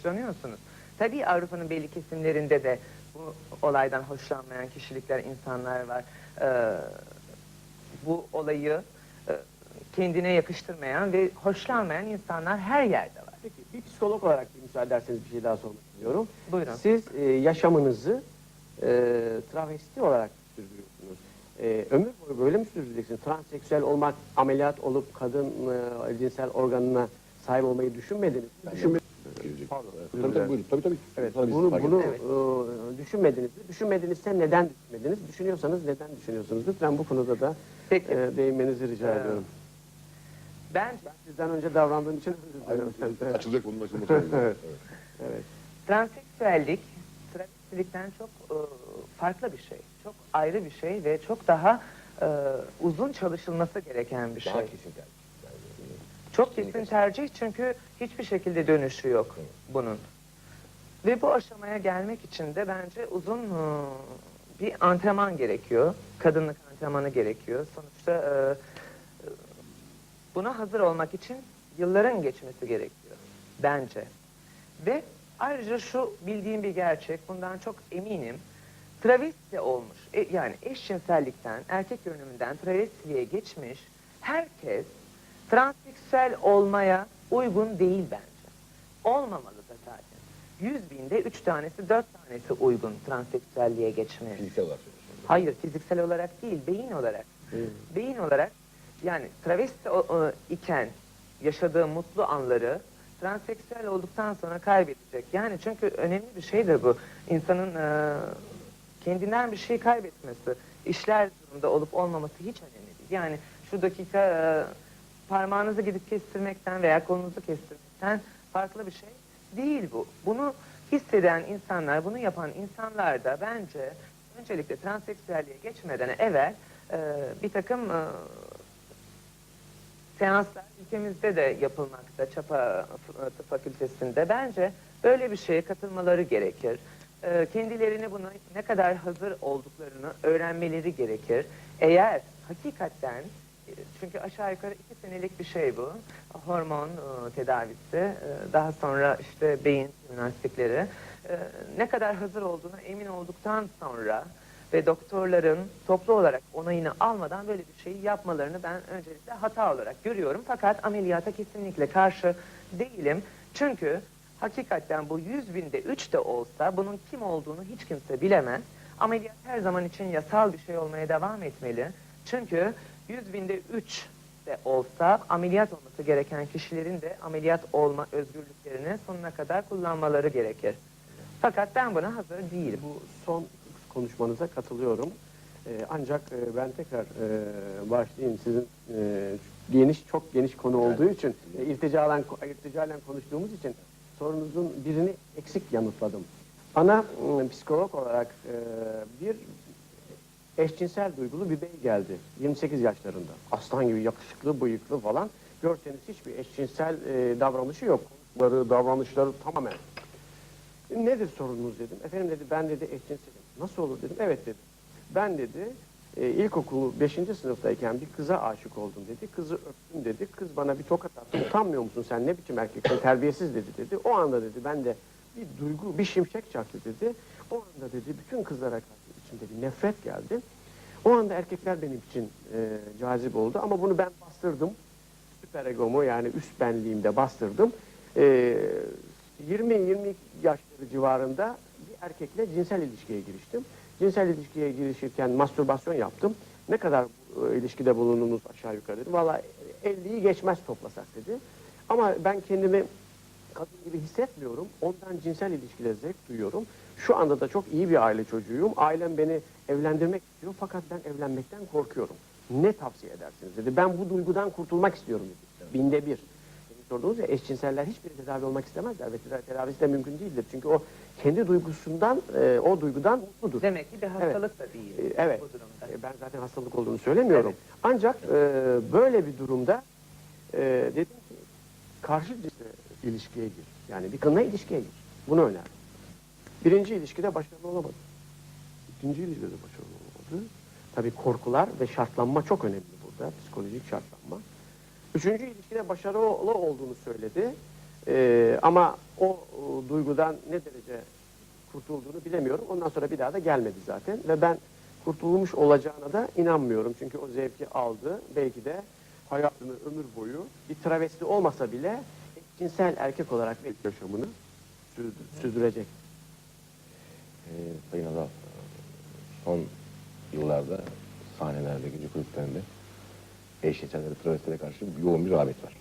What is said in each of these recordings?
dışlanıyorsunuz. Tabii Avrupa'nın belli kesimlerinde de bu olaydan hoşlanmayan kişilikler, insanlar var. Ee, bu olayı e, kendine yakıştırmayan ve hoşlanmayan insanlar her yerde var. Peki bir psikolog olarak bir müsaade ederseniz bir şey daha sormak istiyorum. Buyurun. Siz e, yaşamınızı e, travesti olarak sürdürüyorsunuz. E, ömür boyu böyle mi sürdüreceksiniz? Transseksüel olmak, ameliyat olup kadın e, cinsel organına sahip olmayı düşünmediniz. mi? Gelecek. Pardon, Tabii tabii buyurun. Tabii tabii. Evet, Tabii, bunu, fark bunu Evet. e, düşünmediniz mi? Düşünmedinizse neden düşünmediniz? Düşünüyorsanız neden düşünüyorsunuz? Lütfen bu konuda da Peki. e, değinmenizi rica Ee, ediyorum. Ben Ben sizden önce davrandığım için özür dilerim. Aynen. Evet. Açılacak onun açılması lazım. Evet. Evet. transseksüellik travestilikten çok e, farklı bir şey. Çok ayrı bir şey ve çok daha e, uzun çalışılması gereken bir Daha şey. kesin tercih. Çok kesin tercih çünkü hiçbir şekilde dönüşü yok bunun. Ve bu aşamaya gelmek için de bence uzun e, bir antrenman gerekiyor. Kadınlık antrenmanı gerekiyor. Sonuçta e, buna hazır olmak için yılların geçmesi gerekiyor. Bence. Ve ayrıca şu bildiğim bir gerçek, bundan çok eminim. Travesti olmuş, e, yani eşcinsellikten, erkek görünümünden travestiliğe geçmiş herkes transseksüel olmaya uygun değil bence. Olmamalı da zaten. Yüz binde üç tanesi, dört tanesi uygun transseksüelliğe geçmeye. Fiziksel olarak. Hayır, fiziksel olarak değil, beyin olarak. Beyin olarak yani travesti iken yaşadığı mutlu anları transseksüel olduktan sonra kaybedecek. Yani çünkü önemli bir şeydir bu. İnsanın e, kendinden bir şey kaybetmesi, işler durumda olup olmaması hiç önemli değil. Yani şu dakika e, parmağınızı gidip kestirmekten veya kolunuzu kestirmekten farklı bir şey değil bu. Bunu hisseden insanlar, bunu yapan insanlar da bence öncelikle transseksüelliğe geçmeden evvel e, bir takım e, seanslar ülkemizde de yapılmakta Çapa Tıp Fakültesi'nde. Bence böyle bir şeye katılmaları gerekir. E, kendilerini buna ne kadar hazır olduklarını öğrenmeleri gerekir. Eğer hakikaten e, çünkü aşağı yukarı iki senelik bir şey bu. Hormon e, tedavisi, e, daha sonra işte beyin jimnastikleri. E, ne kadar hazır olduğuna emin olduktan sonra ve doktorların toplu olarak onayını almadan böyle bir şeyi yapmalarını ben öncelikle hata olarak görüyorum. Fakat ameliyata kesinlikle karşı değilim. Çünkü hakikaten bu 100 binde 3 de olsa bunun kim olduğunu hiç kimse bilemez. Ameliyat her zaman için yasal bir şey olmaya devam etmeli. Çünkü 100 binde 3 de olsa ameliyat olması gereken kişilerin de ameliyat olma özgürlüklerini sonuna kadar kullanmaları gerekir. Fakat ben buna hazır değilim. Bu son konuşmanıza katılıyorum. Ee, ancak e, ben tekrar e, başlayayım sizin e, geniş çok geniş konu olduğu için e, irticalen irticalen konuştuğumuz için sorunuzun birini eksik yanıtladım. Ana m, psikolog olarak e, bir eşcinsel duygulu bir bey geldi. 28 yaşlarında. Aslan gibi yakışıklı, bıyıklı falan. Görseniz hiçbir eşcinsel e, davranışı yok. Konuşmaları, davranışları tamamen Nedir sorununuz dedim. Efendim dedi ben dedi eşcinselim. Nasıl olur dedim. Evet dedi. Ben dedi e, ilkokul 5. sınıftayken bir kıza aşık oldum dedi. Kızı öptüm dedi. Kız bana bir tokat attı. Utanmıyor musun sen ne biçim erkeksin terbiyesiz dedi dedi. O anda dedi ben de bir duygu bir şimşek çaktı dedi. O anda dedi bütün kızlara karşı içimde bir nefret geldi. O anda erkekler benim için e, cazip oldu ama bunu ben bastırdım. Süper egomu yani üst benliğimde bastırdım. E, 20-22 yaşları civarında bir erkekle cinsel ilişkiye giriştim. Cinsel ilişkiye girişirken mastürbasyon yaptım. Ne kadar e, ilişkide bulundunuz aşağı yukarı dedim. Valla 50'yi geçmez toplasak dedi. Ama ben kendimi kadın gibi hissetmiyorum. Ondan cinsel ilişkide zevk duyuyorum. Şu anda da çok iyi bir aile çocuğuyum. Ailem beni evlendirmek istiyor fakat ben evlenmekten korkuyorum. Ne tavsiye edersiniz dedi. Ben bu duygudan kurtulmak istiyorum dedi. Binde bir. Senin sorduğunuz ya eşcinseller hiçbir tedavi olmak istemezler ve tedavi- tedavisi de mümkün değildir. Çünkü o kendi duygusundan, e, o duygudan mutludur. Demek ki bir hastalık da değil E, evet. bu durumda. E, Ben zaten hastalık olduğunu söylemiyorum. Evet. Ancak e, böyle bir durumda e, dedim ki karşı cinsle ilişkiye gir. Yani bir kınla ilişkiye gir. Bunu önerdim. Birinci ilişkide başarılı olamadım. İkinci ilişkide de başarılı olamadı. Tabii korkular ve şartlanma çok önemli burada. Psikolojik şartlanma. Üçüncü ilişkide başarılı olduğunu söyledi. E, ama o, o duygudan ne derece kurtulduğunu bilemiyorum. Ondan sonra bir daha da gelmedi zaten ve ben kurtulmuş olacağına da inanmıyorum. Çünkü o zevki aldı. Belki de hayatını ömür boyu bir travesti olmasa bile cinsel erkek olarak belki yaşamını sürdü- sürdürecek. Ee, Sayın Azal, son yıllarda sahnelerde, gece kulüplerinde eşcinselleri, travestilere karşı yoğun bir rağbet var.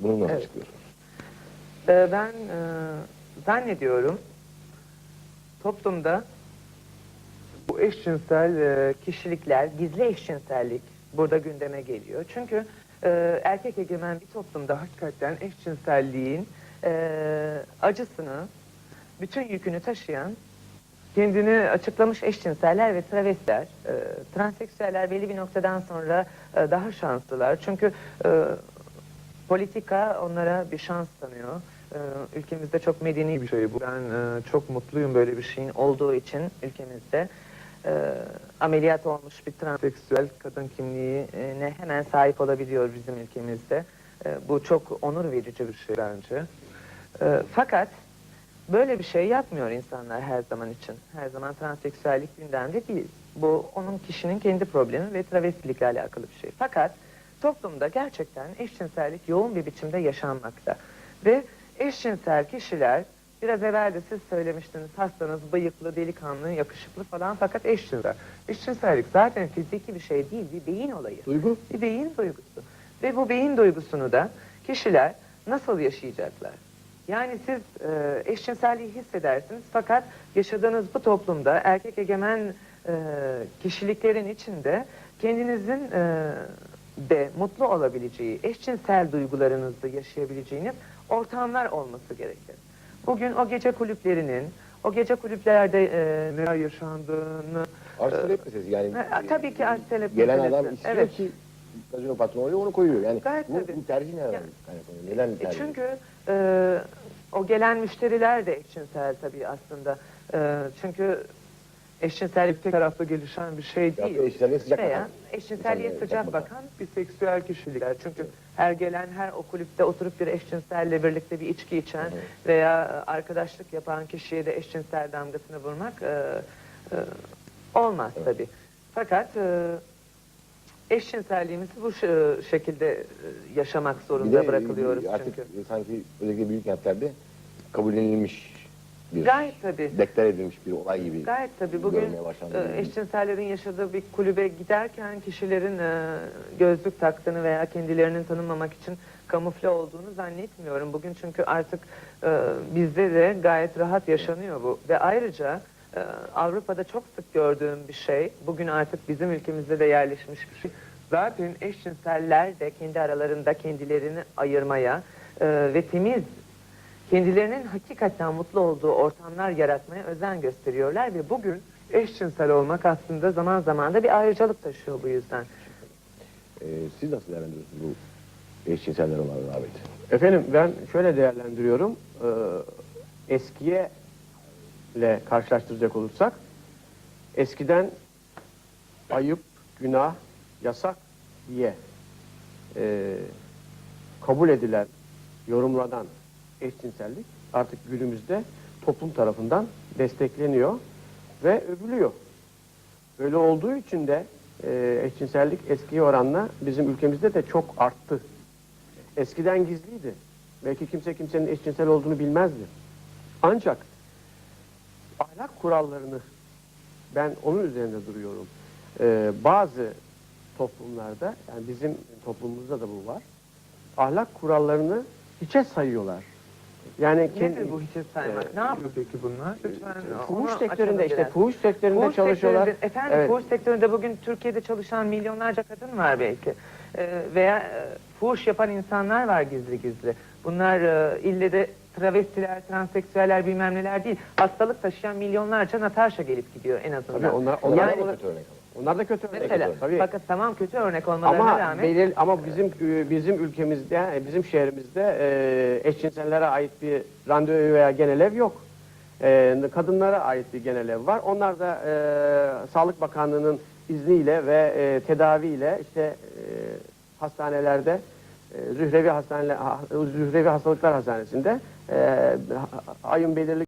Bunu nasıl Evet. açıklıyorsunuz? Ee, ben e, zannediyorum toplumda bu eşcinsel e, kişilikler, gizli eşcinsellik burada gündeme geliyor. Çünkü e, erkek egemen bir toplumda hakikaten eşcinselliğin e, acısını, bütün yükünü taşıyan kendini açıklamış eşcinseller ve travestiler, e, transseksüeller belli bir noktadan sonra e, daha şanslılar. Çünkü e, politika onlara bir şans tanıyor. E, ülkemizde çok medeni bir şey bu. Ben e, çok mutluyum böyle bir şeyin olduğu için ülkemizde. E, ameliyat olmuş bir transseksüel kadın kimliğine hemen sahip olabiliyor bizim ülkemizde. E, bu çok onur verici bir şey bence. E, fakat Böyle bir şey yapmıyor insanlar her zaman için. Her zaman transseksüellik gündemde değil. Bu onun kişinin kendi problemi ve travestilikle alakalı bir şey. Fakat toplumda gerçekten eşcinsellik yoğun bir biçimde yaşanmakta. Ve eşcinsel kişiler biraz evvel de siz söylemiştiniz hastanız bıyıklı, delikanlı, yakışıklı falan fakat eşcinsel. Eşcinsellik zaten fiziki bir şey değil, bir beyin olayı. Duygu Bir beyin duygusu. Ve bu beyin duygusunu da kişiler nasıl yaşayacaklar? Yani siz e, eşcinselliği hissedersiniz fakat yaşadığınız bu toplumda erkek egemen e, kişiliklerin içinde kendinizin e, de mutlu olabileceği, eşcinsel duygularınızı yaşayabileceğiniz ortamlar olması gerekir. Bugün o gece kulüplerinin, o gece kulüplerde e, neler yaşandığını Arz talep meselesi yani. Ha, tabii ki arz talep Gelen meselesi. adam istiyor Evet. ki gazino patronu onu koyuyor. Yani Gayet bu, tabii. bu tercih nereden Yani- kaynaklanıyor? Neden E tercih? çünkü e, o gelen müşteriler de eşcinsel tabii aslında. E, çünkü eşcinsellik tek taraflı gelişen bir şey Ya değil. eşcinselliğe sıcak bakan. eşcinselliğe sıcak bakan biseksüel kişilikler. Çünkü her gelen her o kulüpte oturup bir eşcinselle birlikte bir içki içen veya arkadaşlık yapan kişiye de eşcinsel damgasını vurmak e, e, olmaz tabii. Fakat e, eşcinselliğimizi bu ş- şekilde e, yaşamak Bir zorunda de bırakılıyoruz artık çünkü. sanki özellikle büyük kentlerde kabullenilmiş bir, Gayet tabii. deklar edilmiş bir olay gibi Gayet tabii. Bugün görmeye başlandı. e, eşcinsellerin yaşadığı bir kulübe giderken kişilerin e, gözlük taktığını veya kendilerinin tanınmamak için kamufle olduğunu zannetmiyorum. Bugün çünkü artık e, bizde de gayet rahat yaşanıyor bu. Ve ayrıca e, Avrupa'da çok sık gördüğüm bir şey, bugün artık bizim ülkemizde de yerleşmiş bir şey. Zaten eşcinseller de kendi aralarında kendilerini ayırmaya e, ve temiz kendilerinin hakikaten mutlu olduğu ortamlar yaratmaya özen gösteriyorlar ve bugün eşcinsel olmak aslında zaman zaman da bir ayrıcalık taşıyor bu yüzden. Ee, siz nasıl değerlendiriyorsunuz bu eşcinseller olan rağbeti? Efendim ben şöyle değerlendiriyorum. Ee, eskiye ile karşılaştıracak olursak eskiden ayıp, günah, yasak diye e, kabul edilen, yorumlanan eşcinsellik artık günümüzde toplum tarafından destekleniyor ve övülüyor. Böyle olduğu için de e, eşcinsellik eskiye oranla bizim ülkemizde de çok arttı. Eskiden gizliydi. Belki kimse kimsenin eşcinsel olduğunu bilmezdi. Ancak ahlak kurallarını ben onun üzerinde duruyorum. Ee, bazı toplumlarda yani bizim toplumumuzda da bu var. Ahlak kurallarını hiçe sayıyorlar. Yani kendi Nedir bu hiçe saymak? Ne yapıyor peki bunlar? Lütfen fuhuş onu sektöründe açalım işte biraz. fuhuş sektöründe Fuhuş çalışıyorlar. sektöründe- efendim Evet. fuhuş sektöründe bugün Türkiye'de çalışan milyonlarca kadın var belki. Ee, veya e, fuhuş yapan insanlar var gizli gizli. Bunlar e, ille de travestiler, transseksüeller bilmem neler değil. Hastalık taşıyan milyonlarca Natasha gelip gidiyor en azından. Tabii onlar, onlar, Yani- da, kötü örnek ama. Onlar da kötü örnek. Mesela Tabii. fakat tamam kötü örnek olmalarına Ama rağmen belir, ama bizim bizim ülkemizde, bizim şehrimizde e, eşcinsellere ait bir randevu veya genel ev yok. E, kadınlara ait bir genel ev var. Onlar da e, Sağlık Bakanlığı'nın izniyle ve e, tedaviyle işte e, hastanelerde e, Zührevi Hastane Zührevi Hastalıklar Hastanesi'nde e, ayın belirli